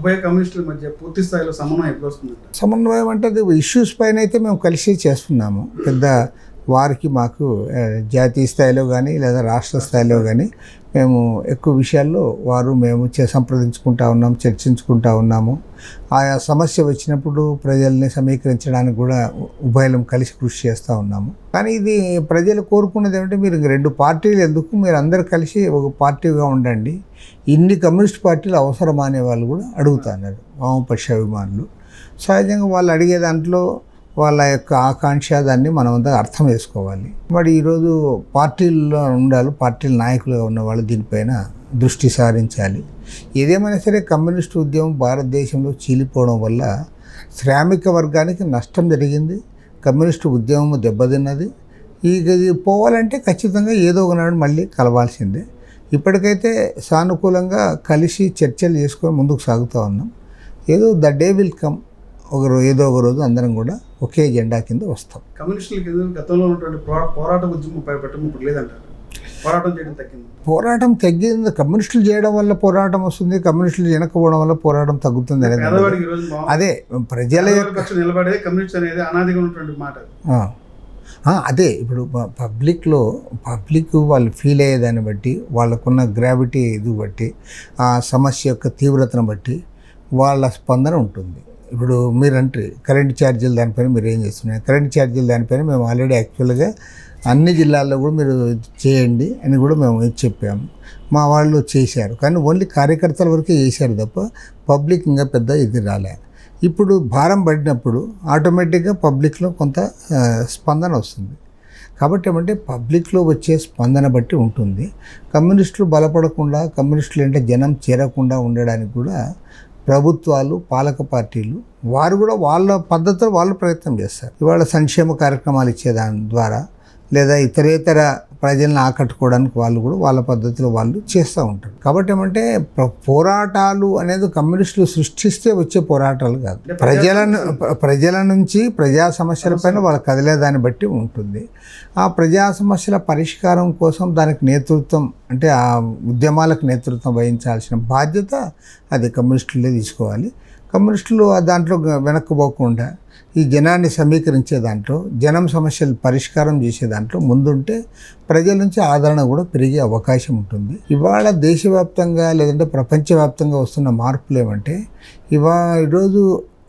ఉభయ కమ్యూనిస్టుల మధ్య పూర్తి స్థాయిలో సమన్వయం ఎప్పుడు వస్తుంది సమన్వయం అంటే ఇష్యూస్ పైన అయితే మేము కలిసి చేస్తున్నాము. పెద్ద వారికి మాకు జాతీయ స్థాయిలో కానీ లేదా రాష్ట్ర స్థాయిలో కానీ మేము ఎక్కువ విషయాల్లో వారు మేము చే సంప్రదించుకుంటా ఉన్నాం చర్చించుకుంటా ఉన్నాము. ఆయా సమస్య వచ్చినప్పుడు ప్రజల్ని సమీకరించడానికి కూడా ఉభయలం కలిసి కృషి చేస్తూ ఉన్నాము. కానీ ఇది ప్రజలు కోరుకున్నది ఏమంటే మీరు రెండు పార్టీలు ఎందుకు మీరు అందరు కలిసి ఒక పార్టీగా ఉండండి. ఇన్ని కమ్యూనిస్ట్ పార్టీలు అవసరమా అనే వాళ్ళు కూడా అడుగుతున్నారు వామపక్ష అభిమానులు. సహజంగా వాళ్ళు అడిగే దాంట్లో వాళ్ళ యొక్క ఆకాంక్ష దాన్ని మనం అంతా అర్థం చేసుకోవాలి. మరి ఈరోజు పార్టీల్లో ఉండాలి పార్టీల నాయకులుగా ఉన్న వాళ్ళు దీనిపైన దృష్టి సారించాలి. ఏదేమైనా సరే కమ్యూనిస్ట్ ఉద్యమం భారతదేశంలో చీలిపోవడం వల్ల శ్రామిక వర్గానికి నష్టం జరిగింది. కమ్యూనిస్టు ఉద్యమం దెబ్బతిన్నది. ఇక ఇది పోవాలంటే ఖచ్చితంగా ఏదో ఒకనాడు మళ్ళీ కలవాల్సిందే. ఇప్పటికైతే సానుకూలంగా కలిసి చర్చలు చేసుకొని ముందుకు సాగుతూ ఉన్నాం. ఏదో ద డే విల్ కమ్ ఒక ఏదో ఒక రోజు అందరం కూడా ఒకే జెండా కింద వస్తాం. కమ్యూనిస్టులకి ఎందుకు గతంలో ఉన్నటువంటి పోరా పోరాట ఉద్యమం భయపెట్టడం ఇప్పుడు లేదంటారు. పోరాటం చేయడం తగ్గింది. పోరాటం తగ్గింది. కమ్యూనిస్టులు చేయడం వల్ల పోరాటం వస్తుంది. కమ్యూనిస్టులు వెనకపోవడం వల్ల పోరాటం తగ్గుతుంది అనేది అదే ప్రజల యొక్క పక్షం నిలబడేది కమ్యూనిస్ట్ అనేది అనాదిగా ఉన్నటువంటి మాట. అదే ఇప్పుడు పబ్లిక్లో పబ్లిక్ వాళ్ళు ఫీల్ అయ్యేదాన్ని బట్టి వాళ్ళకున్న గ్రావిటీ ఇది బట్టి ఆ సమస్య యొక్క తీవ్రతను బట్టి వాళ్ళ స్పందన ఉంటుంది. ఇప్పుడు మీరంటే కరెంట్ ఛార్జీలు దానిపైన మీరు ఏం చేస్తున్నారు? కరెంట్ ఛార్జీలు దానిపైన మేము ఆల్రెడీ యాక్చువల్గా అన్ని జిల్లాల్లో కూడా మీరు చేయండి అని కూడా మేము చెప్పాము. మా వాళ్ళు చేశారు. కానీ ఓన్లీ కార్యకర్తల వరకే చేశారు తప్ప పబ్లిక్ ఇంకా పెద్ద ఇది రాలే. ఇప్పుడు భారం పడినప్పుడు ఆటోమేటిక్గా పబ్లిక్లో కొంత స్పందన వస్తుంది. కాబట్టి ఏమంటే పబ్లిక్లో వచ్చే స్పందన బట్టి ఉంటుంది. కమ్యూనిస్టులు బలపడకుండా కమ్యూనిస్టులు అంటే జనం చేరకుండా ఉండడానికి కూడా ప్రభుత్వాలు పాలక పార్టీలు వారు కూడా వాళ్ళ పద్ధతిలో వాళ్ళు ప్రయత్నం చేస్తారు. ఇవాళ సంక్షేమ కార్యక్రమాలు ఇచ్చే దాని ద్వారా లేదా ఇతరేతర ప్రజలను ఆకట్టుకోవడానికి వాళ్ళు కూడా వాళ్ళ పద్ధతిలో వాళ్ళు చేస్తూ ఉంటారు. కాబట్టి ఏమంటే ప్ర- పోరాటాలు అనేది కమ్యూనిస్టులు సృష్టిస్తే వచ్చే పోరాటాలు కాదు. ప్రజలను ప్ర- ప్రజల నుంచి ప్రజా సమస్యలపైన వాళ్ళు కదిలేదాన్ని బట్టి ఉంటుంది. ఆ ప్రజా సమస్యల పరిష్కారం కోసం దానికి నేతృత్వం అంటే ఆ ఉద్యమాలకు నేతృత్వం వహించాల్సిన బాధ్యత అది కమ్యూనిస్టులే తీసుకోవాలి. కమ్యూనిస్టులు దాంట్లో వెనక్కుపోకుండా ఈ జనాన్ని సమీకరించే దాంట్లో జనం సమస్యలు పరిష్కారం చేసే దాంట్లో ముందుంటే ప్రజల నుంచి ఆదరణ కూడా పెరిగే అవకాశం ఉంటుంది. ఇవాళ దేశవ్యాప్తంగా లేదంటే ప్రపంచవ్యాప్తంగా వస్తున్న మార్పులు ఏమంటే ఇవా ఈరోజు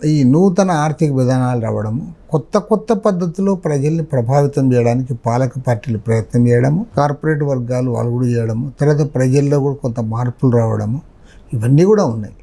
ఈ నూతన ఆర్థిక విధానాలు రావడము కొత్త కొత్త పద్ధతిలో ప్రజల్ని ప్రభావితం చేయడానికి పాలక పార్టీలు ప్రయత్నం చేయడము కార్పొరేట్ వర్గాలు వాళ్ళు కూడా చేయడము తర్వాత ప్రజల్లో కూడా కొంత మార్పులు రావడము ఇవన్నీ కూడా ఉన్నాయి.